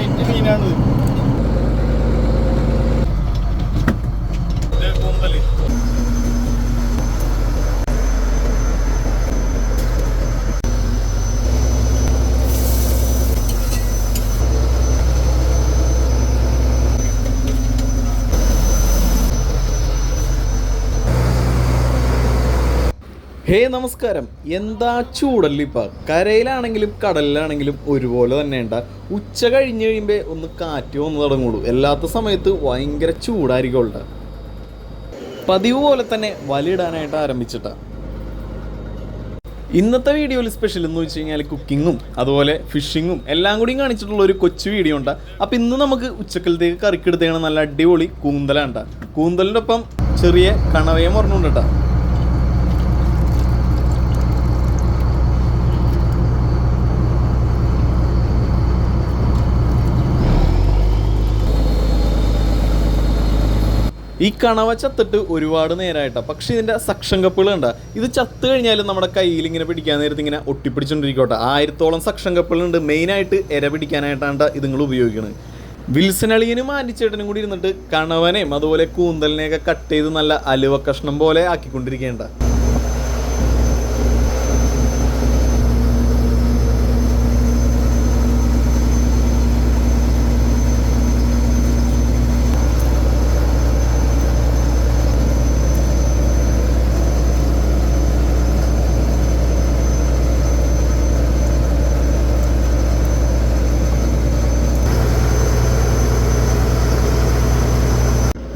Variety മീനാണ് ഹേ നമസ്കാരം. എന്താ ചൂടല്ലിപ്പ? കരയിലാണെങ്കിലും കടലിലാണെങ്കിലും ഒരുപോലെ തന്നെ ഉണ്ടാ ഉച്ച കഴിഞ്ഞ് കഴിയുമ്പോൾ ഒന്ന് കാറ്റ് വന്ന് തുടങ്ങുള്ളൂ. എല്ലാത്ത സമയത്ത് ഭയങ്കര ചൂടായിരിക്കും ഉണ്ട പതിവ് പോലെ തന്നെ വലയിടാനായിട്ട് ആരംഭിച്ചിട്ട. ഇന്നത്തെ വീഡിയോയിൽ സ്പെഷ്യൽ എന്ന് വെച്ച് കഴിഞ്ഞാൽ കുക്കിങ്ങും അതുപോലെ ഫിഷിങ്ങും എല്ലാം കൂടി കാണിച്ചിട്ടുള്ള ഒരു കൊച്ചു വീഡിയോ ഉണ്ട്. അപ്പം ഇന്ന് നമുക്ക് ഉച്ചക്കലത്തേക്ക് കറിക്കെടുത്തേക്കണ നല്ല അടിപൊളി കൂന്തലാണ് കൂന്തലിന്റെ ഒപ്പം ചെറിയ കണവയം പറഞ്ഞുകൊണ്ട് കേട്ടോ. ഈ കണവ ചത്തിട്ട് ഒരുപാട് നേരമായിട്ട പക്ഷെ ഇതിന്റെ സക്ഷൻ കപ്പുകൾ കണ്ട ഇത് ചത്തു കഴിഞ്ഞാലും നമ്മുടെ കയ്യിൽ ഇങ്ങനെ പിടിക്കാൻ നേരത്തെ ഇങ്ങനെ ഒട്ടിപ്പിടിച്ചോണ്ടിരിക്കോട്ടെ. ആയിരത്തോളം സക്ഷൻ കപ്പുകളുണ്ട് മെയിനായിട്ട് ഇര പിടിക്കാനായിട്ടാണ് ഇത് നിങ്ങൾ ഉപയോഗിക്കുന്നത് വിൽസൺ അളിയനും ആന്റിച്ചേട്ടനും കൂടി ഇരുന്നിട്ട് കണവനെയും അതുപോലെ കൂന്തലിനെയൊക്കെ കട്ട് ചെയ്ത് നല്ല അലുവ കഷ്ണം പോലെ ആക്കിക്കൊണ്ടിരിക്കേണ്ട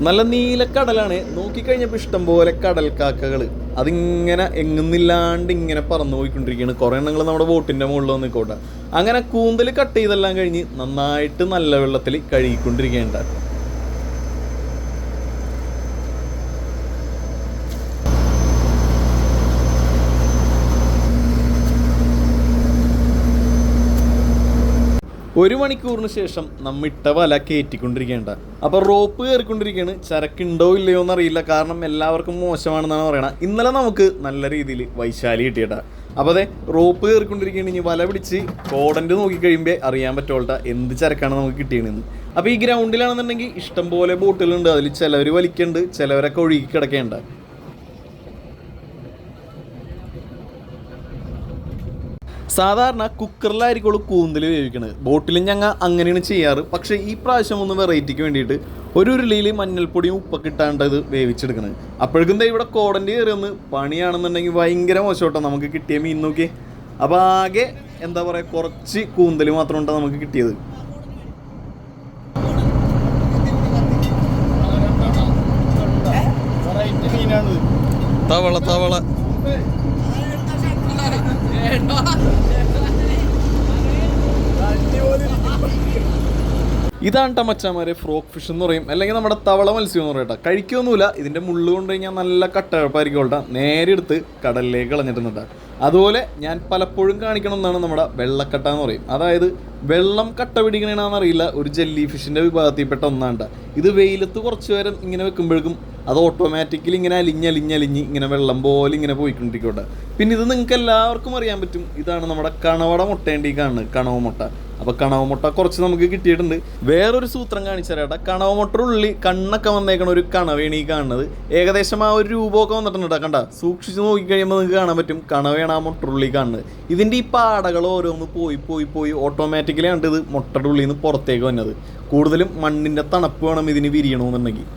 നല്ല നീലക്കടലാണ് നോക്കിക്കഴിഞ്ഞപ്പോൾ ഇഷ്ടം പോലെ കടൽക്കാക്കകൾ അതിങ്ങനെ എങ്ങുന്നില്ലാണ്ട് ഇങ്ങനെ പറന്നു പോയിക്കൊണ്ടിരിക്കുകയാണ് കുറേ എണ്ണങ്ങൾ നമ്മുടെ ബോട്ടിന്റെ മുകളിൽ വന്നിക്കോട്ടെ. അങ്ങനെ കൂന്തൽ കട്ട് ചെയ്തെല്ലാം കഴിഞ്ഞ് നന്നായിട്ട് നല്ല വെള്ളത്തിൽ കഴുകിക്കൊണ്ടിരിക്കേണ്ട ഒരു മണിക്കൂറിന് ശേഷം നമ്മിട്ട വല കയറ്റിക്കൊണ്ടിരിക്കേണ്ട അപ്പോൾ റോപ്പ് കയറിക്കൊണ്ടിരിക്കുകയാണ്. ചരക്കുണ്ടോ ഇല്ലയോ എന്നറിയില്ല. കാരണം എല്ലാവർക്കും മോശമാണെന്നാണ് പറയണത് ഇന്നലെ നമുക്ക് നല്ല രീതിയിൽ വൈശാലി കിട്ടിയേട്ടാ. അപ്പോൾ അതെ റോപ്പ് കയറിക്കൊണ്ടിരിക്കുകയാണ്. ഇനി വല പിടിച്ച് കോടന്റ് നോക്കി കഴിയുമ്പോൾ അറിയാൻ പറ്റുള്ളട്ട എന്ത് ചരക്കാണ് നമുക്ക് കിട്ടിയതെന്ന് അപ്പോൾ ഈ ഗ്രൗണ്ടിലാണെന്നുണ്ടെങ്കിൽ ഇഷ്ടംപോലെ ബോട്ടുകളുണ്ട്. അതിൽ ചിലവർ വലിക്കുന്നുണ്ട്. ചിലവരൊക്കെ ഒഴുകി കിടക്കേണ്ട സാധാരണ കുക്കറിലായിരിക്കും കൂന്തൽ വേവിക്കണത്. ബോട്ടിലും ഞങ്ങൾ അങ്ങനെയാണ് ചെയ്യാറ്. പക്ഷേ ഈ പ്രാവശ്യം ഒന്ന് വെറൈറ്റിക്ക് വേണ്ടിയിട്ട് ഒരു ഉരുളിയിൽ മഞ്ഞൾപ്പൊടിയും ഉപ്പൊക്കെ ഇട്ടാണ്ട് അത് വേവിച്ചെടുക്കണത് അപ്പോഴേക്കും ദേ ഇവിടെ കോടന്റെ കയറി ഒന്ന് പണിയാണെന്നുണ്ടെങ്കിൽ ഭയങ്കര മോശമാട്ടോ നമുക്ക് കിട്ടിയ മീൻ നോക്കി അപ്പോൾ ആകെ എന്താ പറയുക കുറച്ച് കൂന്തൽ മാത്രം ഉണ്ടാ നമുക്ക് കിട്ടിയത്. തവള തവള. ഇതാണ് ട്ടോ മച്ചാമാരെ ഫ്രോക്ക് ഫിഷ് എന്ന് പറയും. അല്ലെങ്കിൽ നമ്മുടെ തവള മത്സ്യം എന്ന് പറയട്ടെ കഴിക്കൊന്നുമില്ല. ഇതിന്റെ മുള്ളു കൊണ്ട് കഴിഞ്ഞാൽ നല്ല കട്ടഴപ്പായിരിക്കും കേട്ടോ. നേരെ എടുത്ത് കടലിലേക്ക് കളഞ്ഞിട്ടുണ്ട് അതുപോലെ ഞാൻ പലപ്പോഴും കാണിക്കണം എന്നാണ് നമ്മുടെ വെള്ളക്കട്ട എന്ന് പറയും. അതായത് വെള്ളം കട്ട പിടിക്കണേണെന്നറിയില്ല ഒരു ജെല്ലി ഫിഷിന്റെ വിഭാഗത്തിൽപ്പെട്ട ഒന്നാണ് ഇത് വെയിലത്ത് കുറച്ച് നേരം ഇങ്ങനെ വെക്കുമ്പോഴേക്കും അത് ഓട്ടോമാറ്റിക്കലി ഇങ്ങനെ അലിഞ്ഞലിഞ്ഞലിഞ്ഞ് ഇങ്ങനെ വെള്ളം പോലെ ഇങ്ങനെ പോയിക്കൊണ്ടിരിക്കട്ടെ പിന്നെ ഇത് നിങ്ങൾക്ക് എല്ലാവർക്കും അറിയാൻ പറ്റും ഇതാണ് നമ്മുടെ കണവട മുട്ടേണ്ടി കാണുന്നത് കണവ മുട്ട. അപ്പൊ കണവ മുട്ട കുറച്ച് നമുക്ക് കിട്ടിയിട്ടുണ്ട്. വേറൊരു സൂത്രം കാണിച്ചാലേട്ടാ ഉള്ളി കണ്ണൊക്കെ വന്നേക്കണ ഒരു കണവേണി കാണുന്നത്. ഏകദേശം ആ ഒരു രൂപമൊക്കെ വന്നിട്ടുണ്ട് ട്ടോ. കണ്ട? സൂക്ഷിച്ച് നോക്കിക്കഴിയുമ്പോൾ നിങ്ങൾക്ക് കാണാൻ പറ്റും. കണവേണ ആ മുട്ടുള്ളി കാണുന്നത്. ഇതിന്റെ ഈ പാടകൾ ഓരോന്ന് പോയി പോയി പോയി ഓട്ടോമാറ്റിക്കലി ആണ് ഇത് മുട്ടയുടെ ഉള്ളിൽ നിന്ന് പുറത്തേക്ക് വന്നത്. കൂടുതലും മണ്ണിന്റെ തണുപ്പ് വേണം ഇതിന് വിരിയണമെന്നുണ്ടെങ്കിൽ.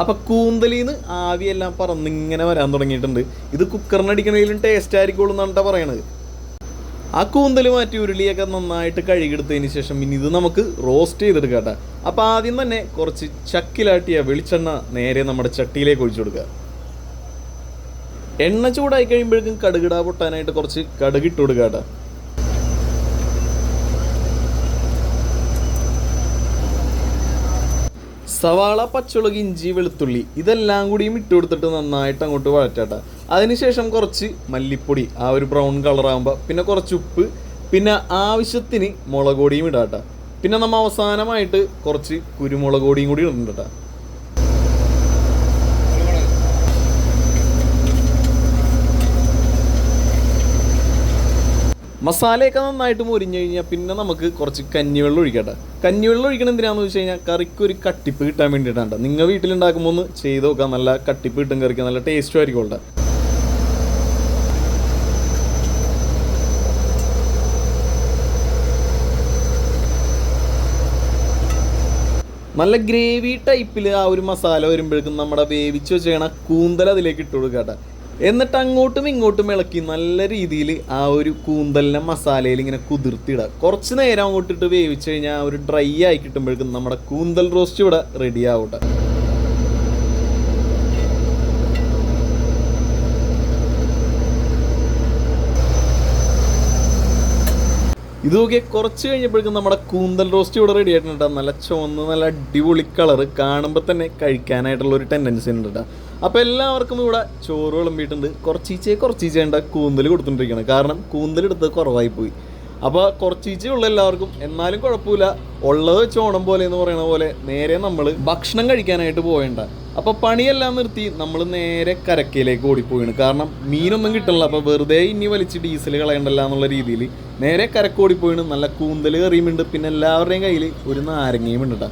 അപ്പൊ കൂന്തലിന്ന് ആവിയെല്ലാം പറന്നിങ്ങനെ വരാൻ തുടങ്ങിയിട്ടുണ്ട്. ഇത് കുക്കറിനടിക്കണേലും ടേസ്റ്റ് ആയിരിക്കുള്ളൂ എന്നാണ് പറയണത്. ആ കൂന്തൽ മാറ്റി ഉരുളിയൊക്കെ നന്നായിട്ട് കഴുകിയെടുത്തതിന് ശേഷം ഇനി ഇത് നമുക്ക് റോസ്റ്റ് ചെയ്തെടുക്കാം കേട്ടോ അപ്പോൾ ആദ്യം തന്നെ കുറച്ച് ചക്കിലാട്ടിയ വെളിച്ചെണ്ണ നേരെ നമ്മുടെ ചട്ടിയിലേക്ക് ഒഴിച്ചു കൊടുക്കുക. എണ്ണ ചൂടായി കഴിയുമ്പോഴേക്കും കടുകിട പൊട്ടാനായിട്ട് കുറച്ച് കടുകിട്ട് കൊടുക്കുക കേട്ടോ സവാള പച്ചമുളക് ഇഞ്ചി വെളുത്തുള്ളി ഇതെല്ലാം കൂടിയും ഇട്ട് കൊടുത്തിട്ട് നന്നായിട്ട് അങ്ങോട്ട് വഴറ്റാട്ട. അതിനുശേഷം കുറച്ച് മല്ലിപ്പൊടി ആ ഒരു ബ്രൗൺ കളറാകുമ്പോൾ പിന്നെ കുറച്ച് ഉപ്പ് പിന്നെ ആവശ്യത്തിന് മുളക് പൊടിയും ഇടാട്ട. പിന്നെ നമ്മൾ അവസാനമായിട്ട് കുറച്ച് കുരുമുളക് പൊടിയും കൂടി ഇടുന്നുണ്ട് മസാലയൊക്കെ നന്നായിട്ട് മുരിഞ്ഞു കഴിഞ്ഞാൽ പിന്നെ നമുക്ക് കുറച്ച് കഞ്ഞിവെള്ളം ഒഴിക്കട്ടെ. കഞ്ഞിവെള്ളം ഒഴിക്കണം എന്തിനാന്ന് വെച്ച് കഴിഞ്ഞാൽ കറിക്ക് ഒരു കട്ടിപ്പ് കിട്ടാൻ വേണ്ടിയിട്ടാണ് നിങ്ങൾ വീട്ടിലുണ്ടാക്കുമ്പോൾ ഒന്ന് ചെയ്ത് നോക്കാം നല്ല കട്ടിപ്പ് കിട്ടും കറിക്ക് നല്ല ടേസ്റ്റും ആയിരിക്കും ഉള്ളത് നല്ല ഗ്രേവി ടൈപ്പിൽ ആ ഒരു മസാല വരുമ്പോഴേക്കും നമ്മുടെ വേവിച്ച് വെച്ചേക്കണ കൂന്തൽ അതിലേക്ക് ഇട്ട് കൊടുക്കട്ടെ എന്നിട്ട് അങ്ങോട്ടും ഇങ്ങോട്ടും ഇളക്കി നല്ല രീതിയിൽ ആ ഒരു കൂന്തലിനെ മസാലയിൽ ഇങ്ങനെ കുതിർത്തിടുക കുറച്ച് നേരം അങ്ങോട്ടിട്ട് വേവിച്ച് കഴിഞ്ഞാൽ ഒരു ഡ്രൈ ആയി കിട്ടുമ്പോഴേക്കും നമ്മുടെ കൂന്തൽ റോസ്റ്റ് ഇവിടെ റെഡി ആവട്ടെ. ഇത് നോക്കിയാൽ കുറച്ച് കഴിഞ്ഞപ്പോഴേക്കും നമ്മുടെ കൂന്തൽ റോസ്റ്റ് ഇവിടെ റെഡി ആയിട്ടുണ്ട് ട്ടോ. നല്ല ചുവന്ന് നല്ല അടിപൊളി കളർ കാണുമ്പോൾ തന്നെ കഴിക്കാനായിട്ടുള്ള ഒരു ടെൻഡൻസി ഉണ്ട് അപ്പോൾ എല്ലാവർക്കും ഇവിടെ ചോറ് വിളമ്പിയിട്ടുണ്ട്. കുറച്ചീച്ചേ കുറച്ചീച്ചേ കൂന്തൽ കൊടുത്തുകൊണ്ടിരിക്കണം കാരണം കൂന്തൽ എടുത്ത് കുറവായി പോയി. അപ്പോൾ കുറച്ചീച്ചേ ഉള്ള എല്ലാവർക്കും. എന്നാലും കുഴപ്പമില്ല. ഉള്ളത് വെച്ച് ഓണം പോലെ എന്ന് പറയുന്ന പോലെ നേരെ നമ്മൾ ഭക്ഷണം കഴിക്കാനായിട്ട് പോകേണ്ട അപ്പോൾ പണിയെല്ലാം നിർത്തി നമ്മൾ നേരെ കരക്കയിലേക്ക് ഓടിപ്പോയിണ് കാരണം മീനൊന്നും കിട്ടണില്ല. അപ്പോൾ വെറുതെ ഇനി വലിച്ച് ഡീസൽ കളയണ്ടല്ല എന്നുള്ള രീതിയിൽ നേരെ കരക്ക് ഓടിപ്പോയിണ് നല്ല കൂന്തൽ കറിയുമുണ്ട്. പിന്നെ എല്ലാവരുടെയും കയ്യിൽ ഒരു നാരങ്ങയും ഉണ്ട് കേട്ടോ